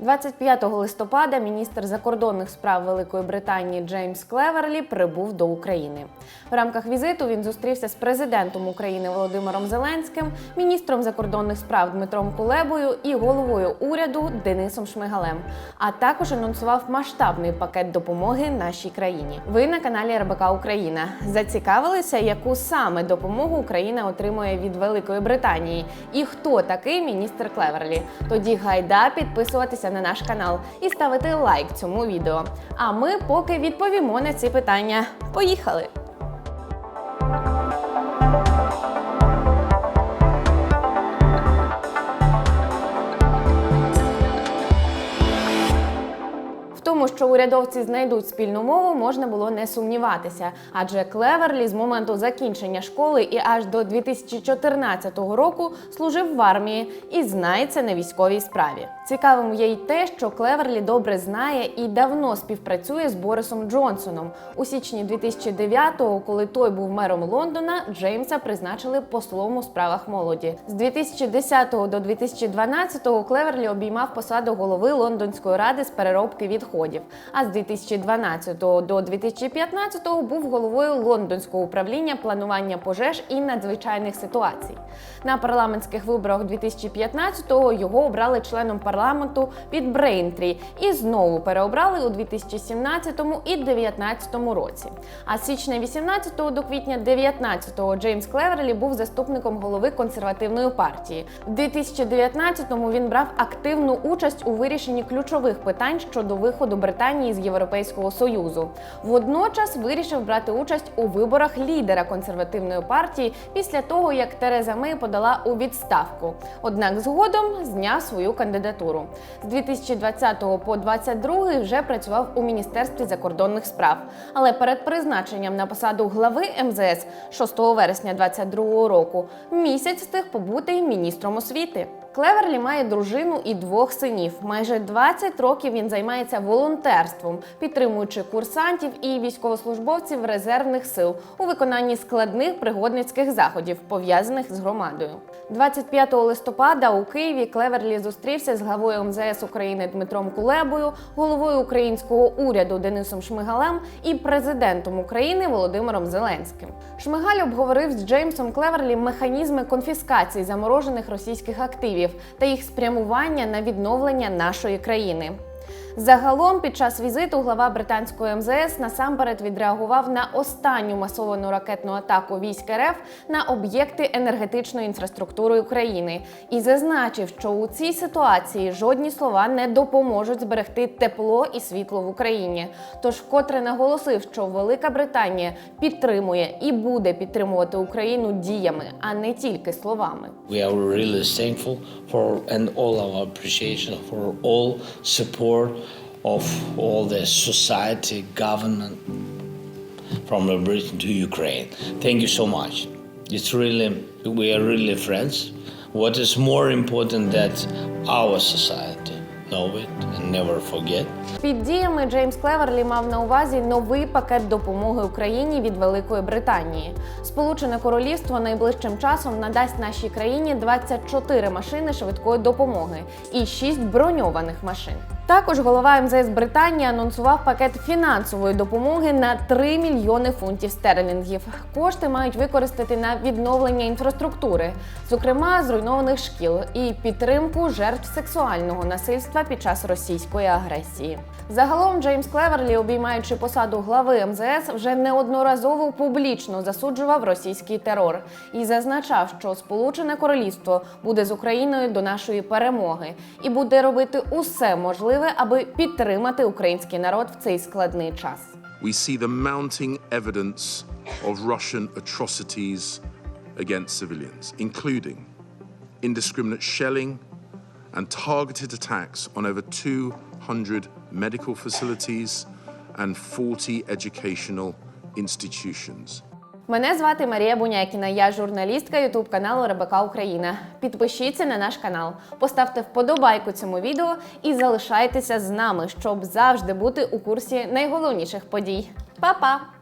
25 листопада міністр закордонних справ Великої Британії Джеймс Клеверлі прибув до України. В рамках візиту він зустрівся з президентом України Володимиром Зеленським, міністром закордонних справ Дмитром Кулебою і головою уряду Денисом Шмигалем. А також анонсував масштабний пакет допомоги нашій країні. Ви на каналі РБК Україна зацікавилися, яку саме допомогу Україна отримує від Великої Британії і хто такий міністр Клеверлі? Тоді гайда підписуватися на наш канал і ставити лайк цьому відео. А ми поки відповімо на ці питання. Поїхали! Тому, що урядовці знайдуть спільну мову, можна було не сумніватися, адже Клеверлі з моменту закінчення школи і аж до 2014 року служив в армії і знається на військовій справі. Цікавим є й те, що Клеверлі добре знає і давно співпрацює з Борисом Джонсоном. У січні 2009-го, коли той був мером Лондона, Джеймса призначили послом у справах молоді. З 2010 до 2012 Клеверлі обіймав посаду голови Лондонської ради з переробки відходів. А з 2012 до 2015 був головою лондонського управління планування пожеж і надзвичайних ситуацій. На парламентських виборах 2015-го його обрали членом парламенту від Брейнтрі і знову переобрали у 2017 і 2019 році. А з січня 18 до квітня 19-го Джеймс Клеверлі був заступником голови консервативної партії. В 2019-му він брав активну участь у вирішенні ключових питань щодо виходу Британії з Європейського союзу. Водночас вирішив брати участь у виборах лідера консервативної партії після того, як Тереза Мей подала у відставку. Однак згодом зняв свою кандидатуру. З 2020 по 2022 вже працював у міністерстві закордонних справ. Але перед призначенням на посаду глави МЗС 6 вересня 2022 року місяць встиг побути міністром освіти. Клеверлі має дружину і двох синів. Майже 20 років він займається волонтерством, підтримуючи курсантів і військовослужбовців резервних сил у виконанні складних пригодницьких заходів, пов'язаних з громадою. 25 листопада у Києві Клеверлі зустрівся з главою МЗС України Дмитром Кулебою, головою українського уряду Денисом Шмигалем і президентом України Володимиром Зеленським. Шмигаль обговорив з Джеймсом Клеверлі механізми конфіскації заморожених російських активів та їх спрямування на відновлення нашої країни. Загалом, під час візиту глава британської МЗС насамперед відреагував на останню масовану ракетну атаку військ РФ на об'єкти енергетичної інфраструктури України і зазначив, що у цій ситуації жодні слова не допоможуть зберегти тепло і світло в Україні. Тож вкотре наголосив, що Велика Британія підтримує і буде підтримувати Україну діями, а не тільки словами. We are really thankful for and all our appreciation for all support of all the society, government from Britain to Ukraine. Thank you so much. It's really we are really friends. What is more important that our society know it and never forget. Під діями Джеймс Клеверлі мав на увазі новий пакет допомоги Україні від Великої Британії. Сполучене Королівство найближчим часом надасть нашій країні 24 машини швидкої допомоги і 6 броньованих машин. Також голова МЗС Британії анонсував пакет фінансової допомоги на 3 мільйони фунтів стерлінгів. Кошти мають використати на відновлення інфраструктури, зокрема зруйнованих шкіл, і підтримку жертв сексуального насильства під час російської агресії. Загалом Джеймс Клеверлі, обіймаючи посаду глави МЗС, вже неодноразово публічно засуджував російський терор і зазначав, що Сполучене Королівство буде з Україною до нашої перемоги і буде робити усе можливе, аби підтримати український народ в цей складний час. we see the mounting evidence of Russian atrocities against civilians, including indiscriminate shelling and targeted attacks on over 200 medical facilities and 40 educational institutions. Мене звати Марія Бунякіна. Я журналістка Ютуб каналу РБК Україна. Підпишіться на наш канал, поставте вподобайку цьому відео і залишайтеся з нами, щоб завжди бути у курсі найголовніших подій. Па-па!